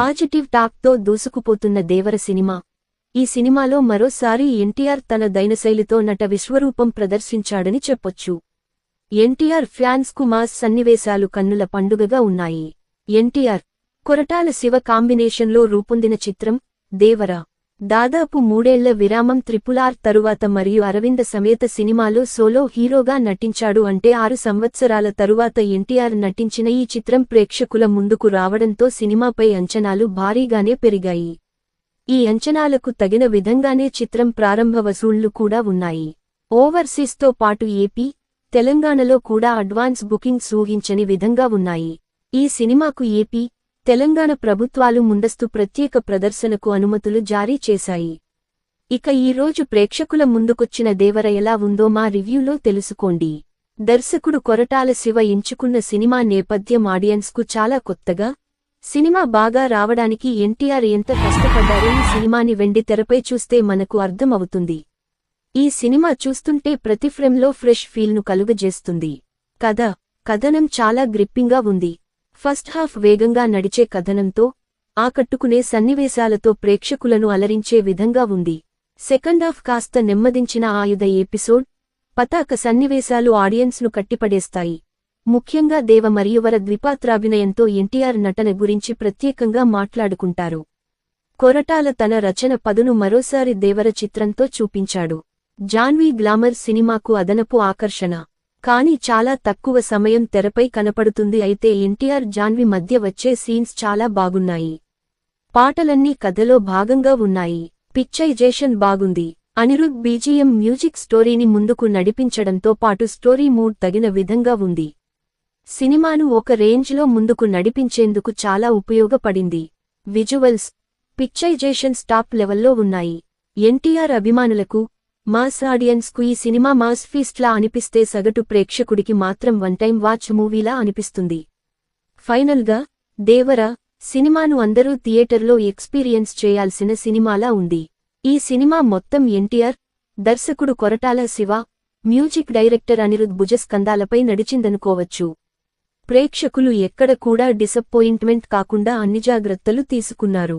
Positive టాక్తో దూసుకుపోతున్న దేవర cinema. ఈ సినిమాలో మరోసారి ఎన్టీఆర్ తన దైనశైలితో నట విశ్వరూపం ప్రదర్శించాడని చెప్పొచ్చు. ఎన్టీఆర్ ఫ్యాన్స్కు మాస్ సన్నివేశాలు కన్నుల పండుగగా ఉన్నాయి. ఎన్టీఆర్ కొరటాల శివ కాంబినేషన్లో రూపొందిన చిత్రం దేవర. దాదాపు మూడేళ్ళ విరామం త్రిపులార్ తరువాత మరియు అరవింద సమేత సినిమాలో సోలో హీరోగా నటించాడు అంటే ఆరు సంవత్సరాల తరువాత ఎన్టీఆర్ నటించిన ఈ చిత్రం ప్రేక్షకుల ముందుకు రావడంతో సినిమాపై అంచనాలు భారీగానే పెరిగాయి. ఈ అంచనాలకు తగిన విధంగానే చిత్రం ప్రారంభ వసూళ్ళు కూడా ఉన్నాయి. ఓవర్సీస్తో పాటు ఏపీ తెలంగాణలో కూడా అడ్వాన్స్ బుకింగ్స్ ఊహించని విధంగా ఉన్నాయి. ఈ సినిమాకు ఏపీ తెలంగాణ ప్రభుత్వాలు ముందస్తు ప్రత్యేక ప్రదర్శనకు అనుమతులు జారీ చేశాయి. ఇక ఈరోజు ప్రేక్షకుల ముందుకొచ్చిన దేవర ఎలా ఉందో మా రివ్యూలో తెలుసుకోండి. దర్శకుడు కొరటాల శివ ఎంచుకున్న సినిమా నేపథ్యం ఆడియన్స్కు చాలా కొత్తగా సినిమా బాగా రావడానికి ఎన్టీఆర్ ఎంత కష్టపడ్డారో ఈ సినిమాని వెండి తెరపై చూస్తే మనకు అర్థం అవుతుంది ఈ సినిమా చూస్తుంటే ప్రతి ఫ్రేమ్లో ఫ్రెష్ ఫీల్ను కలుగజేస్తుంది. కథ కథనం చాలా గ్రిప్పింగ్గా ఉంది. ఫస్ట్ హాఫ్ వేగంగా నడిచే కథనంతో ఆకట్టుకునే సన్నివేశాలతో ప్రేక్షకులను అలరించే విధంగా ఉంది. సెకండ్ హాఫ్ కాస్త నెమ్మదించిన ఆయుధ ఎపిసోడ్ పతాక సన్నివేశాలు ఆడియన్స్ను కట్టిపడేస్తాయి. ముఖ్యంగా దేవ మరియువర ద్విపాత్రాభినయంతో ఎన్టీఆర్ నటన గురించి ప్రత్యేకంగా మాట్లాడుకుంటారు. కొరటాల తన రచన పదును మరోసారి దేవర చిత్రంతో చూపించాడు. జాన్వీ గ్లామర్ సినిమాకు అదనపు ఆకర్షణ. కానీ చాలా తక్కువ సమయం తెరపై కనపడుతుంది అయితే ఎన్టీఆర్ జాన్వి మధ్య వచ్చే సీన్స్ చాలా బాగున్నాయి. పాటలన్నీ కథలో భాగంగా ఉన్నాయి. పిక్చైజేషన్ బాగుంది. అనిరుద్ బీజీఎం మ్యూజిక్ స్టోరీని ముందుకు నడిపించడంతో పాటు స్టోరీ మూడ్ తగిన విధంగా ఉంది. సినిమాను ఒక రేంజ్లో ముందుకు నడిపించేందుకు చాలా ఉపయోగపడింది. విజువల్స్ పిక్చైజేషన్ స్టాప్ లెవెల్లో ఉన్నాయి. ఎన్టీఆర్ అభిమానులకు మాస్ ఆడియన్స్కు ఈ సినిమా మాస్ ఫీస్ట్లా అనిపిస్తే సగటు ప్రేక్షకుడికి మాత్రం వన్ టైం వాచ్ మూవీలా అనిపిస్తుంది. ఫైనల్గా దేవర సినిమాను అందరూ థియేటర్లో ఎక్స్పీరియన్స్ చేయాల్సిన సినిమాలా ఉంది. ఈ సినిమా మొత్తం ఎన్టీఆర్ దర్శకుడు కొరటాల శివ మ్యూజిక్ డైరెక్టర్ అనిరుద్ భుజస్కందాలపై నడిచిందనుకోవచ్చు. ప్రేక్షకులు ఎక్కడ కూడా డిసప్పాయింట్మెంట్ కాకుండా అన్ని జాగ్రత్తలు తీసుకున్నారు.